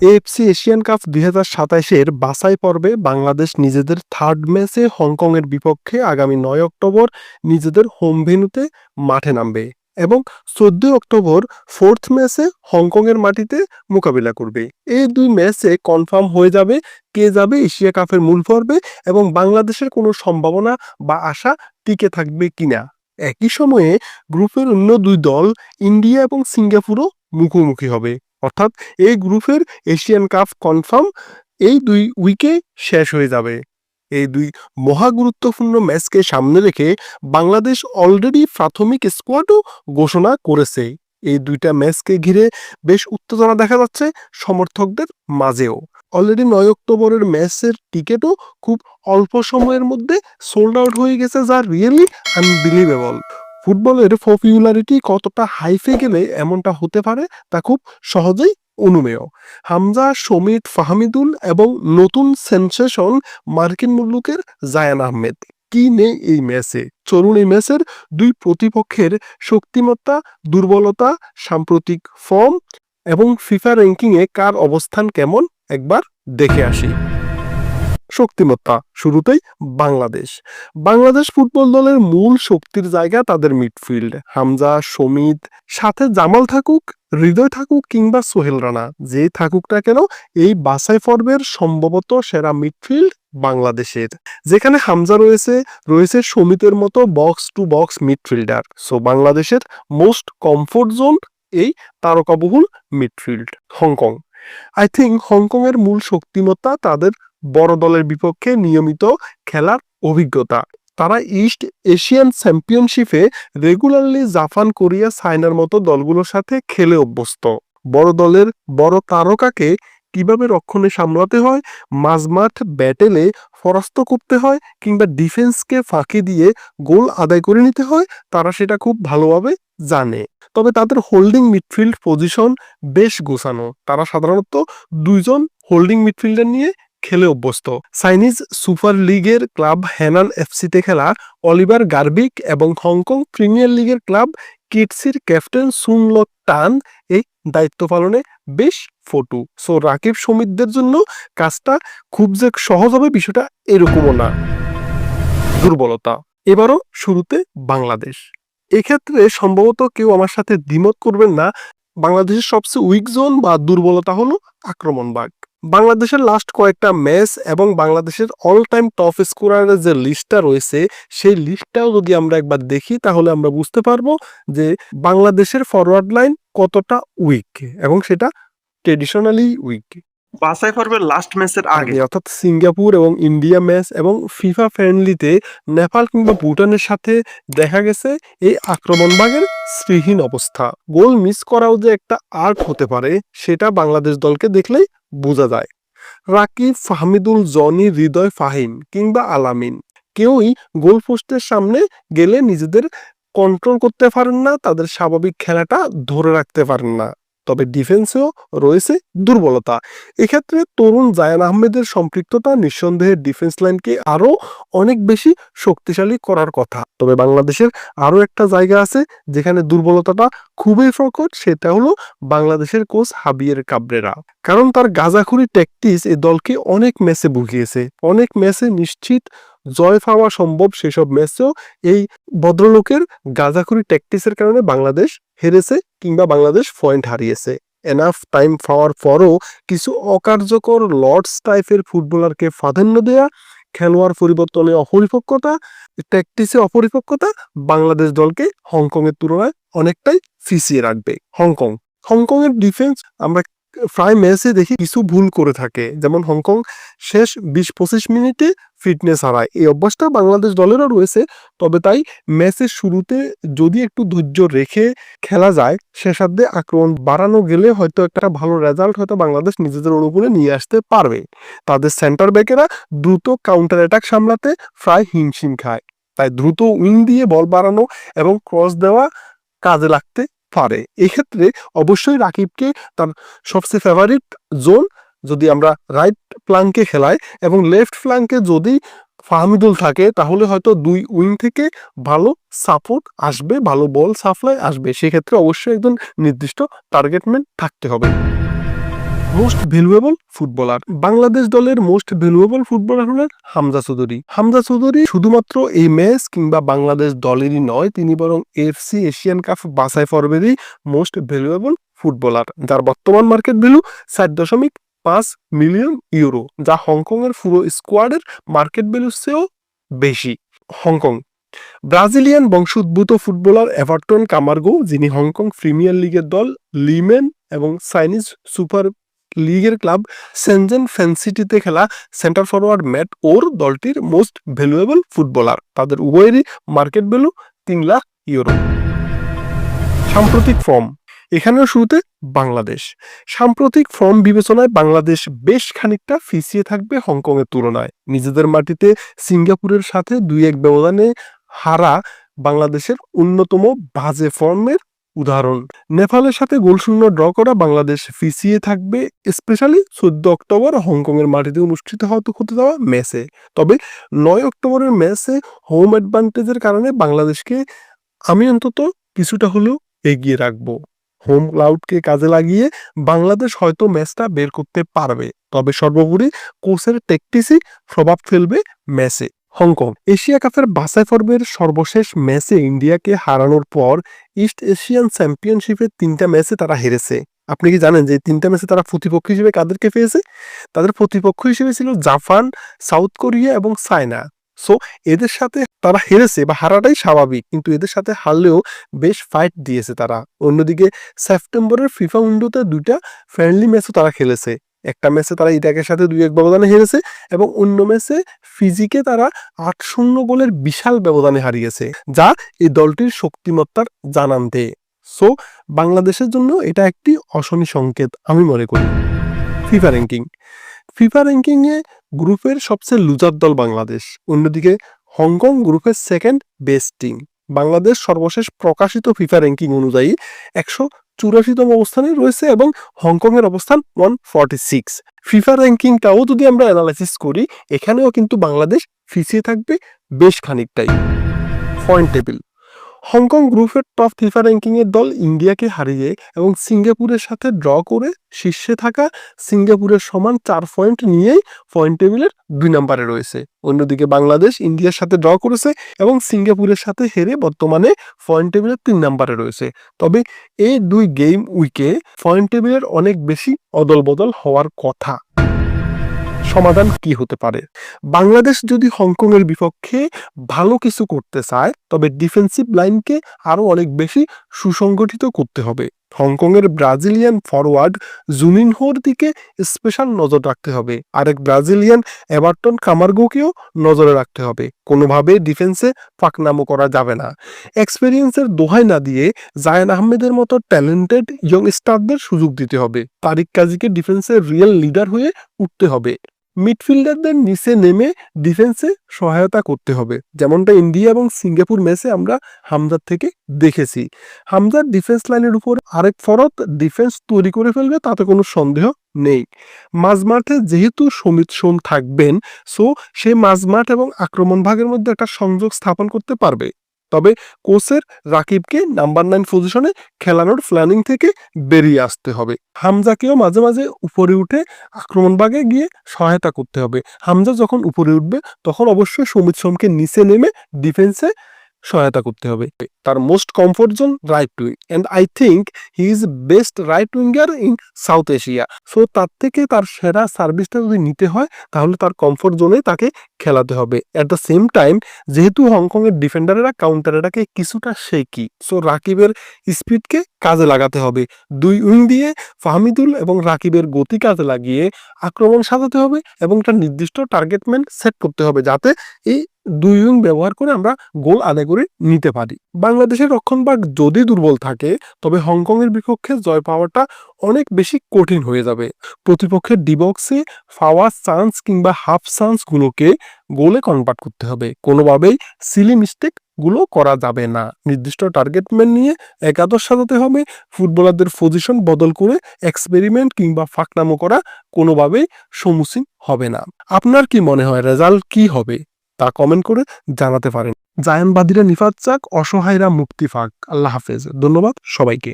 AFC Asian cup দুই হাজার সাতাইশের বাছাই পর্বে বাংলাদেশ নিজেদের থার্ড ম্যাচে হংকংয়ের বিপক্ষে আগামী নয় অক্টোবর নিজেদের হোম ভেন্যুতে মাঠে নামবে এবং চোদ্দই অক্টোবর ফোর্থ ম্যাচে হংকংয়ের মাটিতে মোকাবিলা করবে। এই দুই ম্যাচে কনফার্ম হয়ে যাবে কে যাবে এশিয়া কাপের মূল পর্বে এবং বাংলাদেশের কোনো সম্ভাবনা বা আশা টিকে থাকবে কিনা। একই সময়ে গ্রুপের অন্য দুই দল ইন্ডিয়া এবং সিঙ্গাপুরও মুখোমুখি হবে। অর্থাৎ এই গ্রুপের এশিয়ান কাপ কনফার্ম এই দুই উইকে শেষ হয়ে যাবে। এই দুই মহা গুরুত্বপূর্ণ ম্যাচকে সামনে রেখে বাংলাদেশ অলরেডি প্রাথমিক স্কোয়াডও ঘোষণা করেছে। এই দুইটা ম্যাচকে ঘিরে বেশ উত্তেজনা দেখা যাচ্ছে সমর্থকদের মাঝেও। অলরেডি নয় অক্টোবরের ম্যাচের টিকিটও খুব অল্প সময়ের মধ্যে সোল্ড আউট হয়ে গেছে যা রিয়েলি আনবিলিভেবল ফুটবলের পপুলারিটি কতটা হাইফে গেলে এমনটা হতে পারে তা খুব সহজেই অনুমেয়। হামজা সমিত ফাহমিদুল এবং নতুন সেন্সেশন মার্কিন মুল্লুকের জায়ান আহমেদ। কি নেই এই ম্যাচে চলুন এই ম্যাচের দুই প্রতিপক্ষের শক্তিমত্তা, দুর্বলতা, সাম্প্রতিক ফর্ম এবং ফিফা র্যাঙ্কিংয়ে কার অবস্থান কেমন একবার দেখে আসি। শক্তিমত্তা, শুরুতেই বাংলাদেশ। বাংলাদেশ ফুটবল দলের মূল শক্তির জায়গা তাদের মিডফিল্ড। হামজা সমিত সাথে জামাল থাকুক, হৃদয় থাকুক কিংবা সোহেল রানা, যে থাকুক না কেন, এই বাছাই পর্বের সম্ভবত সেরা মিডফিল্ড বাংলাদেশের। যেখানে হামজা রয়েছে রয়েছে সমিতের মতো box to box midfielder. So বাংলাদেশের মোস্ট কমফোর্ট জোন এই তারকাবহুল midfield, Hong Kong. I think হংকংয়ের মূল শক্তিমত্তা তাদের বড় দলের বিপক্ষে নিয়মিত খেলার অভিজ্ঞতা। তারা ইস্ট এশিয়ান চ্যাম্পিয়নশিপে রেগুলারলি জাপান কোরিয়া চায়নার মতো দলগুলোর সাথে খেলে অভ্যস্ত। বড় দলের বড় তারকাকে কীভাবে রক্ষণে সামলাতে হয়, মাঝমাঠ ব্যাটেলে ফরাস্ত করতে হয় কিংবা ডিফেন্সকে ফাঁকি দিয়ে গোল আদায় করে নিতে হয়, তারা সেটা খুব ভালোভাবে জানে। তবে তাদের হোল্ডিং মিডফিল্ড পজিশন বেশ গোছানো। তারা সাধারণত দুইজন হোল্ডিং মিডফিল্ডার নিয়ে খেলে অভ্যস্ত। চাইনিজ সুপার লিগের ক্লাব হ্যানান এফসিতে খেলা অলিভার গার্বিক এবং হংকং প্রিমিয়ার লিগের ক্লাব কিটসির ক্যাপ্টেন সুনল টান এই দায়িত্ব পালনে বেশ ফটু। সো রাকিব সমিতদের জন্য কাজটা খুব যে সহজ হবে বিষয়টা এরকমও না। দুর্বলতা। এবারও শুরুতে বাংলাদেশ। এক্ষেত্রে সম্ভবত কেউ আমার সাথে দ্বিমত করবেন না। বাংলাদেশের সবচেয়ে উইক জোন বা দুর্বলতা হলো আক্রমণ বাগ বাংলাদেশের লাস্ট কয়েকটা ম্যাচ এবং বাংলাদেশের অল টাইম টপ স্কোরারের যে লিস্টটা রয়েছে, সেই লিস্টটাও যদি আমরা একবার দেখি, তাহলে আমরা বুঝতে পারব যে বাংলাদেশের ফরওয়ার্ড লাইন কতটা উইক এবং সেটা ট্রেডিশনালি উইক বাছাই পর্বের লাস্ট ম্যাচের আগে। অর্থাৎ সিঙ্গাপুর এবং ইন্ডিয়া ম্যাচ এবং ফিফা ফ্রেন্ডলিতে নেপাল কিংবা ভুটানের সাথে দেখা গেছে এই আক্রমণ ভাগের শ্রীহীন অবস্থা। গোল মিস করাও যে একটা আর্ট হতে পারে, সেটা বাংলাদেশ দলকে দেখলেই বোঝা যায়। রাকিব, ফাহমিদুল, জনি, হৃদয়, ফাহিম কিংবা আলামিন কেউই গোল পোস্টের সামনে গেলে নিজেদের কন্ট্রোল করতে পারেন না, তাদের স্বাভাবিক খেলাটা ধরে রাখতে পারেন না। তবে ডিফেন্সেও রয়েছে দুর্বলতা। এক্ষেত্রে তরুণ জায়ান আহমেদের সম্পৃক্ততা নিঃসন্দেহে ডিফেন্স লাইনকে আরও অনেক বেশি শক্তিশালী করার কথা। তবে বাংলাদেশের আরও একটা জায়গা আছে যেখানে দুর্বলতাটা খুবই প্রকট সেটা হলো বাংলাদেশের কোচ হাবিয়ের কাবরেরা। কারণ তার গাজাখুরি ট্যাকটিস এই দলকে অনেক ম্যাচে ভুগিয়েছে। অনেক ম্যাচে নিশ্চিত জয় পাওয়া সম্ভব সেসব ম্যাচেও এই ভদ্রলোকের গাজাখুরি ট্যাকটিসের কারণে বাংলাদেশ হেরেছে কিংবা বাংলাদেশ পয়েন্ট হারিয়েছে। এনাফ টাইম পাওয়ার পরও কিছু অকার্যকর লর্ডস টাইপের ফুটবলারকে প্রাধান্য দেয়া, খেলোয়াড় পরিবর্তনে অপরিপক্কতা ট্যাকটিসে অপরিপক্কতা বাংলাদেশ দলকে হংকংয়ের তুলনায় অনেকটাই ফিসিয়ে রাখবে। হংকং। হংকংয়ের ডিফেন্স আমরা প্রায় ম্যাচে দেখি কিছু ভুল করে থাকে। যেমন হংকং শেষ বিশ পঁচিশ মিনিটে ফিটনেস হারায়। এই অভ্যাসটা বাংলাদেশ দলেরও রয়েছে, তবে তাই ম্যাচের শুরুতে যদি একটু ধৈর্য রেখে খেলা যায় শেষার্ধে আক্রমণ বাড়ানো গেলে হয়তো একটা ভালো রেজাল্ট হয়তো বাংলাদেশ নিজেদের অনুকূলে নিয়ে আসতে পারবে। তাদের সেন্টার ব্যাকেরা দ্রুত কাউন্টার অ্যাটাক সামলাতে প্রায় হিমশিম খায়। তাই দ্রুত উইং দিয়ে বল বাড়ানো এবং ক্রস দেওয়া কাজে লাগতে পারে। এক্ষেত্রে অবশ্যই রাকিবকে তার সবচেয়ে ফেভারিট জোন যদি আমরা রাইট প্লাঙ্কে খেলাই এবং লেফট ফ্লাঙ্কে যদি ফাহমিদুল থাকে, তাহলে হয়তো দুই উইং থেকে ভালো সাপোর্ট আসবে, ভালো বল সাপ্লাই আসবে। সেক্ষেত্রে অবশ্যই একজন নির্দিষ্ট টার্গেটমেন্ট থাকতে হবে। Most valuable footballer. বাংলাদেশ দলের মোস্ট ভ্যালুয়েবল ফুটবলার হলেন হামজা চৌধুরী। হামজা চৌধুরী শুধুমাত্র এই ম্যাচ কিংবা বাংলাদেশ দলেরই নয়, তিনি বরং এফসি এশিয়ান কাপ বাছাই পর্বেরই মোস্ট ভ্যালুয়েবল ফুটবলার, যার বর্তমান মার্কেট ভ্যালু চার দশমিক পাঁচ মিলিয়ন ইউরো, যা হংকংয়ের পুরো স্কোয়াডের মার্কেট ভ্যালুর চেয়েও বেশি। হংকং, ব্রাজিলিয়ান বংশোদ্ভূত ফুটবলার এভারটন কামার্গো, যিনি হংকং প্রিমিয়ার লিগের দল লিমেন এবং চাইনিজ সুপার লিগের ক্লাব সেনজেন ফ্যান্সিটিতে খেলা সেন্টার ফরওয়ার্ড ম্যাট ওর দলটির মোস্ট ভ্যালুয়েবল ফুটবলার। তাদের উভয়েরই মার্কেট ভ্যালু তিন লাখ ইউরো। সাম্প্রতিক ফর্ম। এখানেও শুরুতে বাংলাদেশ। সাম্প্রতিক ফর্ম বিবেচনায় বাংলাদেশ বেশ খানিকটা ফিসিয়ে থাকবে হংকংয়ের তুলনায়। নিজেদের মাটিতে সিঙ্গাপুরের সাথে দুই এক ব্যবধানে হারা বাংলাদেশের অন্যতম বাজে ফর্মের উদাহরণ, নেপালের সাথে গোলশূন্য ড্র করা বাংলাদেশ ফিসিয়ে থাকবে, স্পেশালি চোদ্দ অক্টোবর হংকংয়ের মাটিতে অনুষ্ঠিত হতে যাওয়া ম্যাচে তবে নয় অক্টোবরের ম্যাচে হোম অ্যাডভান্টেজের কারণে বাংলাদেশকে আমি অন্তত কিছুটা হলেও এগিয়ে রাখব। হোম ক্লাউডকে কাজে লাগিয়ে বাংলাদেশ হয়তো ম্যাচটা বের করতে পারবে, তবে সর্বোপরি কোচের টেকটিসই প্রভাব ফেলবে ম্যাচে হংকং। এশিয়া কাপের বাছাই পর্বের সর্বশেষ ম্যাচে ইন্ডিয়াকে হারানোর পর ইস্ট এশিয়ান চ্যাম্পিয়নশিপের তিনটা ম্যাচে তারা হেরেছে। আপনি কি জানেন যে তিনটা ম্যাচে তারা প্রতিপক্ষ হিসেবে কাদেরকে পেয়েছে? তাদের প্রতিপক্ষ হিসেবে ছিল জাপান, সাউথ কোরিয়া এবং চায়না। সো, এদের সাথে তারা হেরেছে বা হারাটাই স্বাভাবিক, কিন্তু এদের সাথে হারলেও বেশ ফাইট দিয়েছে তারা। অন্যদিকে, সেপ্টেম্বরের ফিফা উইন্ডোতে দুইটা ফ্রেন্ডলি ম্যাচও তারা খেলেছে। একটা ম্যাচে তারা ইরাকের সাথে দুই এক ব্যবধানে হেরেছে এবং অন্য ম্যাচে ফিজিকে তারা আট শূন্য গোলের বিশাল ব্যবধানে হারিয়েছে, যা এই দলটির শক্তিমত্তার জানান দেয় সো বাংলাদেশের জন্য এটা একটি অশনি সংকেত, আমি মনে করি। ফিফা র্যাঙ্কিং ফিফা র্যাঙ্কিংয়ে গ্রুপের সবচেয়ে লুজার দল বাংলাদেশ, অন্যদিকে হংকং গ্রুপের সেকেন্ড বেস্ট টিম বাংলাদেশ সর্বশেষ প্রকাশিত ফিফা র্যাঙ্কিং অনুযায়ী একশো চুরাশিতম অবস্থানে রয়েছে এবং হংকংয়ের অবস্থান ওয়ান ফর্টি সিক্স ফিফা র্যাঙ্কিংটাও যদি আমরা অ্যানালাইসিস করি, এখানেও কিন্তু বাংলাদেশ ফিসিয়ে থাকবে বেশ খানিকটাই। পয়েন্ট টেবিল হংকং গ্রুপের টপ ফিফা র্যাঙ্কিংয়ের দল ইন্ডিয়াকে হারিয়ে এবং সিঙ্গাপুরের সাথে ড্র করে শীর্ষে থাকা সিঙ্গাপুরের সমান চার পয়েন্ট নিয়েই পয়েন্ট টেবিলের দুই নম্বরে রয়েছে। অন্যদিকে বাংলাদেশ ইন্ডিয়ার সাথে ড্র করেছে এবং সিঙ্গাপুরের সাথে হেরে বর্তমানে পয়েন্ট টেবিলের তিন নম্বরে রয়েছে। তবে এই দুই গেম উইকে পয়েন্ট টেবিলের অনেক বেশি অদল বদল হওয়ার কথা। সমাধান কি হতে পারে? বাংলাদেশ যদি হংকংয়ের বিপক্ষে ভালো কিছু করতে চায়, তবে ডিফেন্সিভ লাইনকে আরও অনেক বেশি সুসংগঠিত করতে হবে। হংকংয়ের ব্রাজিলিয়ান ফরওয়ার্ড জুনিনহোর দিকে স্পেশাল নজর রাখতে হবে। আরেক ব্রাজিলিয়ান এভারটন কামার্গোকেও নজরে রাখতে হবে। কোনোভাবে ডিফেন্সে ফাঁকনামো করা যাবে না। এক্সপেরিয়েন্সের দোহাই না দিয়ে জায়ান আহমেদের মতো ট্যালেন্টেড ইয়ং স্টারদের সুযোগ দিতে হবে। তারিক কাজীকে ডিফেন্সের রিয়েল লিডার হয়ে উঠতে হবে। মিডফিল্ডারদের নিচে নেমে ডিফেন্সে সহায়তা করতে হবে, যেমনটা ইন্ডিয়া এবং সিঙ্গাপুর ম্যাচে আমরা হামজার থেকে দেখেছি। হামজার ডিফেন্স লাইনের উপর আরেক ফরত ডিফেন্স তৈরি করে ফেলবে, তাতে কোনো সন্দেহ নেই। মাঝমাঠে যেহেতু সমিত সোম থাকবেন সো সে মাঝমাঠ এবং আক্রমণ ভাগের মধ্যে একটা সংযোগ স্থাপন করতে পারবে। তবে কোচের রাকিবকে নাম্বার নাইন পজিশনে খেলানোর প্ল্যানিং থেকে বেরিয়ে আসতে হবে। হামজাকেও মাঝে মাঝে উপরে উঠে আক্রমণ ভাগে গিয়ে সহায়তা করতে হবে। হামজা যখন উপরে উঠবে, তখন অবশ্যই সমিত শ্রমকে নিচে নেমে ডিফেন্সে সহায়তা করতে হবে। তার most comfort zone right wing and I think he is best right winger in South Asia so তার থেকে তার সেরা সার্ভিসটা যদি নিতে হয়, তাহলে তার কমফোর্ট জোনে তাকে খেলাতে হবে। অ্যাট দ্য সেম টাইম যেহেতু হংকংয়ের ডিফেন্ডারেরা কাউন্টারেরাকে কিছুটা শেকি সো রাকিবের স্পিডকে কাজে লাগাতে হবে। দুই উইং দিয়ে ফাহমিদুল এবং রাকিবের গতি কাজে লাগিয়ে আক্রমণ সাজাতে হবে এবং একটা নির্দিষ্ট টার্গেটমেন্ট সেট করতে হবে, যাতে এই দুই উইং ব্যবহার করে আমরা গোল আদায় করে নিতে পারি। বাংলাদেশের রক্ষণভাগ যদি দুর্বল থাকে, তবে হংকংয়ের বিপক্ষে জয় পাওয়াটা অনেক বেশি কঠিন হয়ে যাবে। প্রতিপক্ষের ডিবক্সে পাওয়া চান্স কিংবা হাফ চান্সগুলোকে গোলে কনভার্ট করতে হবে। কোনোভাবেই সিলি মিস্টেকগুলো করা যাবে না। নির্দিষ্ট টার্গেটমেন্ট নিয়ে একাদশ সাজাতে হবে। ফুটবলারদের পজিশন বদল করে এক্সপেরিমেন্ট কিংবা ফাঁকনামো করা কোনোভাবেই সম্মুখীন হবে না। আপনার কি মনে হয়, রেজাল্ট কি হবে? তা কমেন্ট করে জানাতে পারেন। জায়ানবাদীরা নিফাত চাক, অসহায়রা মুক্তি ফাঁক। আল্লাহ হাফেজ। ধন্যবাদ সবাইকে।